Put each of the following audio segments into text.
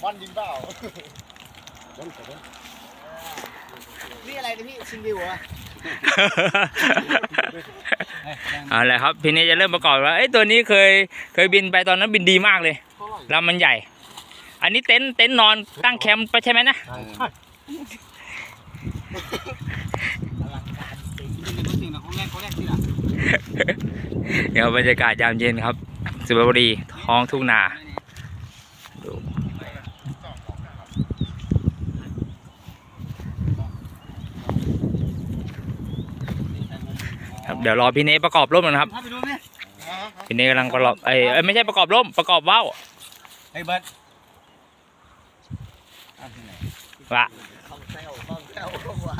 ควันยิงเปล่านี่อะไรนะพี่ชิงดิวเหรอเอาละครับทีนี้จะเริ่มประกอบว่าเอ้ยตัวนี้เคยเคยบินไปตอนนั้นบินดีมากเลยลำมันใหญ่ อันนี้เต็นท์เต็นท์นอนตั้งแคมป์ไปใช่ไหมนะสิ่งของแรกของแรกที่ละเดี๋ยวบรรยากาศยามเย็นครับ สุพรรณบุรีท้องทุ่งนาดูครับ เดี๋ยวรอพี่เนประกอบร่มก่อนนะครับถ้าไปดูเนี่ยพี่เนกำลังประกอบเอ้ยเอ้ยไม่ใช่ประกอบร่มประกอบว่าวไอ้เบิร์ดว่ะของแซวของแซวของไหว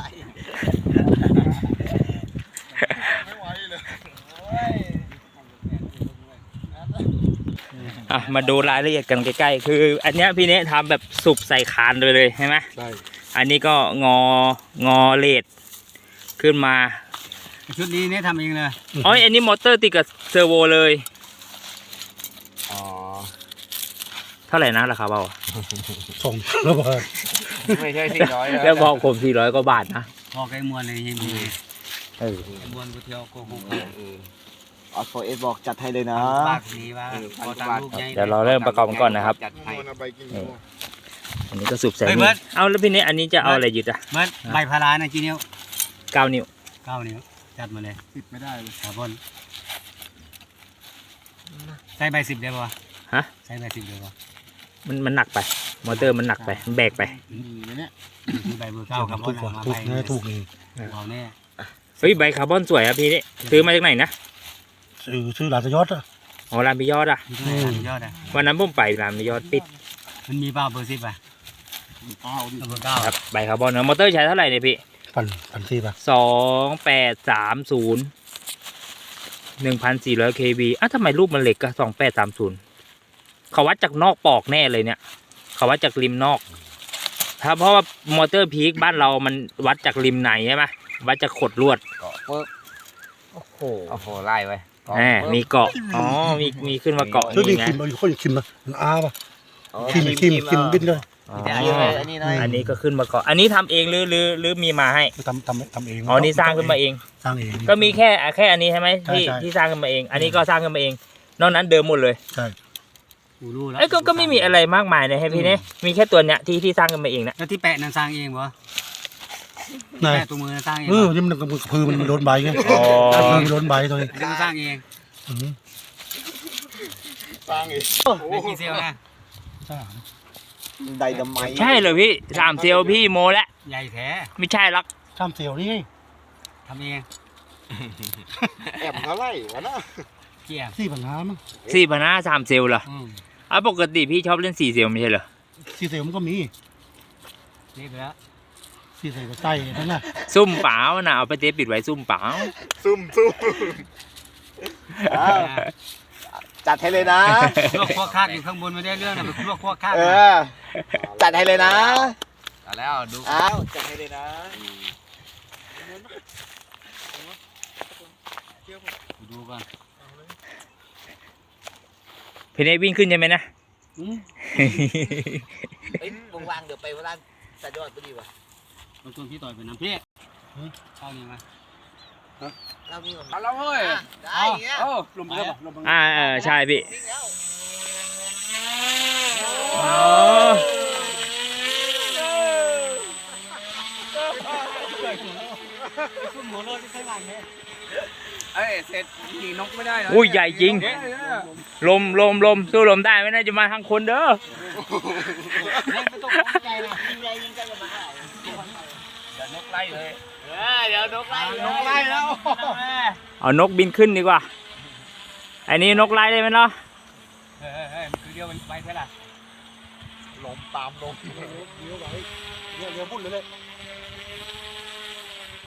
ไม่ไหวเลยอะมาดูรายละเอียดกันใกล้ๆ คือ อันเนี้ยพี่เนทำแบบสุบใส่คานเลยเลยใช่ไหมใช่อันนี้ก็งองอเลดขึ้นมา ชุดนี้เนี่ยทำเองเลยอ๋ออันนี้มอเตอร์ติดกับเซอร์โวเลย อ๋อ เท่าไหร่นะราคาเบาส่งระเบิดไม่ใช่สี่ร้อยแล้วบอกผม400กว่าบาทนะพอไก่มวนเลยยังมีเออไก่มวนกูเที่ยวโกหกออสโฟเอสบอกจัดให้เลยนะปากนี้ว่าพอตามลูกใหญ่เดี๋ยวเราเริ่มประกอบกันก่อนนะครับจัดให้เอาไปกินหมูอันนี้ก็สุบใส่เฮ้ยนี่เบิร์ดเอาแล้วพี่เนอันนี้จะเอาอะไรยึดอะเบิร์ดใบพารานะกี่นิ้วเก้านิ้วเก้านิ้ว จัดมาเลยติดไม่ได้เลยคาร์บอนใส่ใบสิบได้ปะฮะ ใส่ใบสิบได้ปะมันมันหนักไป มอเตอร์มันหนักไปมันแบกไปดีนะเนี่ยมีใบเบอร์เก้าคาร์บอถูนกกว่ามาถูกใบแน่ถูกนี่เอาแน่เฮ้ยใบคาร์บอนสวยอะพี่นี่ซื้อมาจากไหนนะชื่อชื่อหลานสยศอะอ๋อรามพิยอดอะมีเท่าไหร่นะยอดอะวันนั้นผมไปรามพิยอดปิด มันมีเปล่าเบอร์สิบอะเก้าดิเบอร์เก้าครับใบคาร์บอนนะมอเตอร์ใช้เท่าไหร่เนี่ยพี่ พันพันสี่ป่ะสองแปดสามศูนย์หนึ่งพันสี่ร้อยเคบีอะทำไมรูปมันเล็กอะสองแปดสามศูนย์เขาวัดจากนอกปอกแน่เลยเนี่ย เขาวัดจากริมนอก ถ้าเพราะว่ามอเตอร์พีคบ้านเรามันวัดจากริมไหนใช่ไหมวัดจากขดลวด เกาะปึ๊บโอ้โหโอ้โหไล่ไว้แหมมีเกาะ อ๋อ มีมีขึ้นมาเกาะชื่อนี่นี่ไงคิมเอาอยู่คนคิมนะมันอาป่ะคิมคิมคิมบินเลย อ๋อแต่อันเยนี้อะเลยอันนี้นะอันนี้ก็ขึ้นมาเกาะอันนี้ทำเองหรือหรือหรือมีมาให้ทำทำทำเองอ๋อนี่สร้างขึ้นมาเอง สร้างเอง ก็มีแค่แค่อันนี้ใช่ไหมที่ใช่ใช่ ที่สร้างขึ้นมาเอง อันนี้ก็สร้างขึ้นมาเองนอกนั้นเดิมหมดเลยใช่ กูรู้แล้วเอ้ยก็ก็ไม่มีอะไรมากมายนะให้พี่เนี่ยมีแค่ตัวเนี้ยที่ที่สร้างขึ้นมาเองนะแล้วที่แปะนั่นสร้างเองปะนายแปะตัวมือนั่นสร้างเองเออปะนี่มันกระพือมันโดนใบไงอ๋อกระพือมันโดนใบตัวนี้อันนี้มันสร้างเองอืมสร้างอีกไม่กี่เซลลนะสร้าง ไดนาไมต์ใช่เลยพี่สามเซลลพี่โมแล้วใหญ่แท้ไม่ใช่หรอกทำเซลล์นี่ไงทำเองแอบเท่าไหร่วะนะเกี่ยมสี่ปัญหามั้งสี่พันห้าสามเซลลเหรออืมอะปกติพี่ชอบเล่นสี่เซลลไม่ใช่เหรอสี่เซลล์มันก็มีนี่ไปแล้วสี่เซลล์ก็ใต้นั่นน่ะซุ่มเปล่านะเอาไปเทปปิดไว้ซุ่มเปล่าซุ่มซุ่มอ้าว จัดให้เลยนะ ลวกพวกคากอยู่ข้างบนไม่ได้เรื่องนะไปลวกพวกคากเออจัดให้เลยนะเอาแล้วดู อ้าวจัดให้เลยนะ ดูก่อนพี่เนวิ่งขึ้นใช่ไหมนะเอ้ยว่างๆเดี๋ยวไปร้านสะดวกพอดีวะตรงพี่ต่อยเป็นน้ำพี่เข้านี่มา เข้านี่ก่อนเอาแล้วเว้ยได้เงี้ยโอ้ลมเรือป่ะลมอ่าเออใช่พี่วิ่งแล้วอ๋อคุณหมอรถที่ข้างหลังเนี่ยเอ้ยเสร็จยิงนกไม่ได้นะอุ้ยใหญ่จริงเฮ้ยเฮ้ยลมลมลมสู้ลมได้ไหมน่าจะมาทางคนเด้อ นกไล่เลยเดี๋ยวนกไล่นกไล่แล้วเอานกบินขึ้นดีกว่าอันนี้นกไล่ได้ไหมเนาะเฮ้ยเฮ้ยมันคือเดียวมันไปเท่าไหร่ลมตามลมเรือไหลเรือเรือพุ่นเลยเลย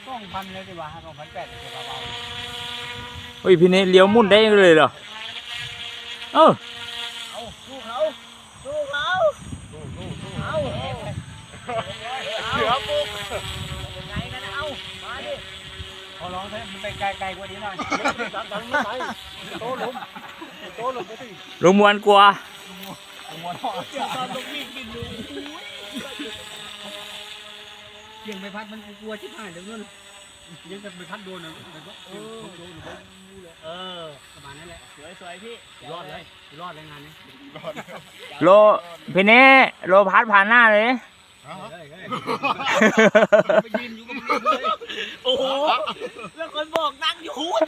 สองพันเลยดีกว่าสองพันแปดจะเบาเฮ้ยพี่เนเลี้ยวมุ่นได้เลยเหรอเออ ๆเอาสู้เขาสู้เขาเอา เสือบุก ยังไงกันเอามาดิ พอร้องเถอะมันไปไกลๆกว่านี้หน่อยดันดันไม่ไปโตลมโตลมไปสิลุงมวนกลัวมหัวทอดเกี่ยวตอนลงมีดบินดูเกี่ยงใบพัดมันกลัวชิบหายเดี๋ยวนู้นยังจะใบพัดโดนเหรอเออโดนเออประมาณนั้นแหละสวยสวยพี่รอดเลยรอดเลยงานนี้รอดโลพี่เน่โลพัดผ่านหน้าเลย ไปยืนอยู่กับมันเลยโอ้โหแล้วคนบอกนั่งอยู่หุ้น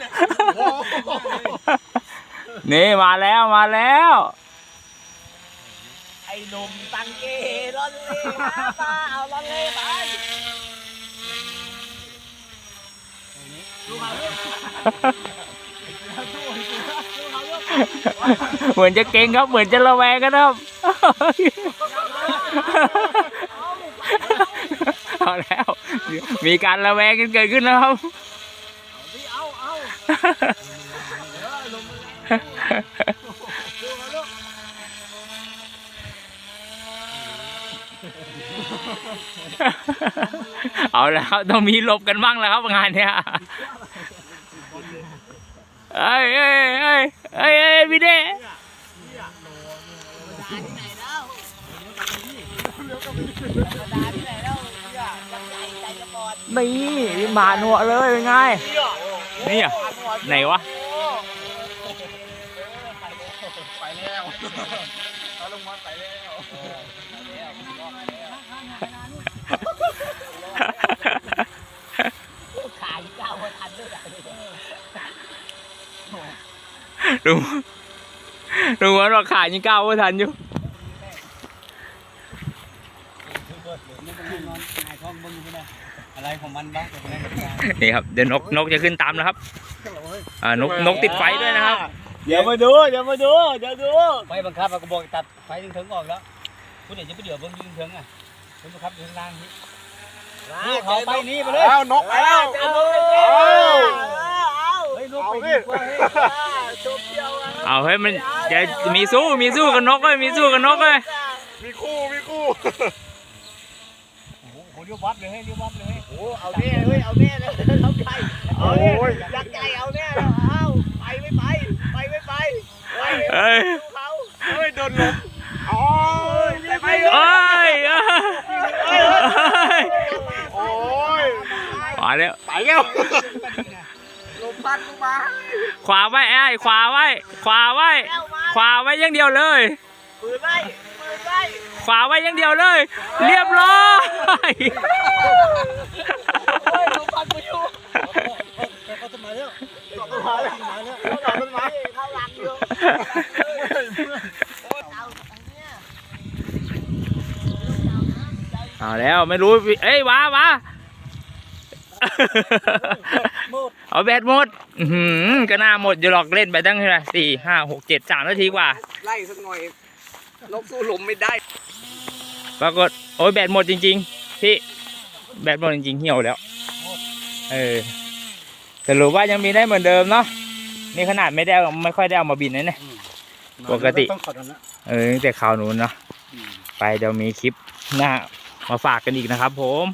นี่มาแล้วมาแล้ว ไอ้หนุ่มตังเกรอนเล่มาเอารอนเล่ไปดูเขาดูเขาเหมือนจะเก่งครับ เหมือนจะระแวงกันครับ เอาแล้ว มีการระแวงกันเกิดขึ้นแล้วครับเอาเอาดูเขาลูกเอาแล้วครับต้องมีหลบกันบ้างแล้วครับงานเนี้ยเอ้ยเอ้ยเอ้ยเอ้ยเอ้ยพี่เด้ที่ไหนแล้วธรรมดาที่ไหนแล้วเนี่ยจังใจใจ จะบอดนี่มาหนวเลยเป็นไง นี่อะไหนวะไปแล้วเอาลงมาไปแล้วขายเจ้าทันด้วยลุงลุงวันว่าขายยังก้าวไม่ทันอยู่อะ ไรของมันบ้างตัวนี้นี่ครับเดี๋ยวนกนกจะขึ้นตามแล้วครับอ่านกนกติดไฟด้วยนะครับเดี๋ยวมาดูเดี๋ยวมาดูเดี๋ยวดูไฟบังคับก็บอกตัดไฟถึงถึงออกแล้วคุณเดี๋ยวจะไปเดี๋ยวเบิ้งยิงถึงอะคุณบังคับอยู่ข้างล่างนี่นี่เขาไปนี่ไปเลยแล้วนกไปแล้วเอาเอาเฮ้ยลูกไปดีกว่าเฮ้ยจบเดียวอะเอาเฮ้ยมันจะมีสู้มีสู้กับนกเลยมีสู้กับนกเลยมีคู่มีคู่โอ้โห เรียววับเลยเฮ้ยเรียววับเลย โอ้เอาแน่เฮ้ยเอาแน่เลยเอาใจเอาแน่ยักใจเอาแน่แล้วเอาไปไม่ไปไปไม่ไปไปเอ้ยดูเขาเฮ้ยโดนลมโอ้ยไปไปเอ้ยเอ้ยโอ้ยมาแล้วไปแล้วลมพัดลงมาขวาไว้ไอ้ขวาไว้ขวาไว้แล้วมาขวาไว้อย่างเดียวเลยปืนไล่ปืนไล่ ขวาไว้อย่างเดียวเลย เรียบร้อยโอ้ยลมพัดกูอยู่เขาจะมาแล้วเข้าหลังอยู่เข้าหลังอยู่เอาอันเนี้ยเอาแล้วไม่รู้ เอ้ยว้าว้าเอาแบตหมดหือก็น่าหมดอยู่หรอกเล่นไปตั้งเท่าไหร่สี่ห้าหกเจ็ดสามนาทีกว่า ไล่สักหน่อย นกสู้ลมไม่ได้ ปรากฏโอ้ยแบตหมดจริง ๆ พี่แบตหมดจริงๆเหี่ยวแล้วเออสรุปว่ายังมีได้เหมือนเดิมเนาะนี่ขนาดไม่ได้เอาไม่ค่อยได้เอามาบินนะเนี่ย ปกติ ต้องขอดนะเออตั้งแต่ข่าวนู้นเนาะไปเดี๋ยวมีคลิปหน้ามาฝากกันอีกนะครับผม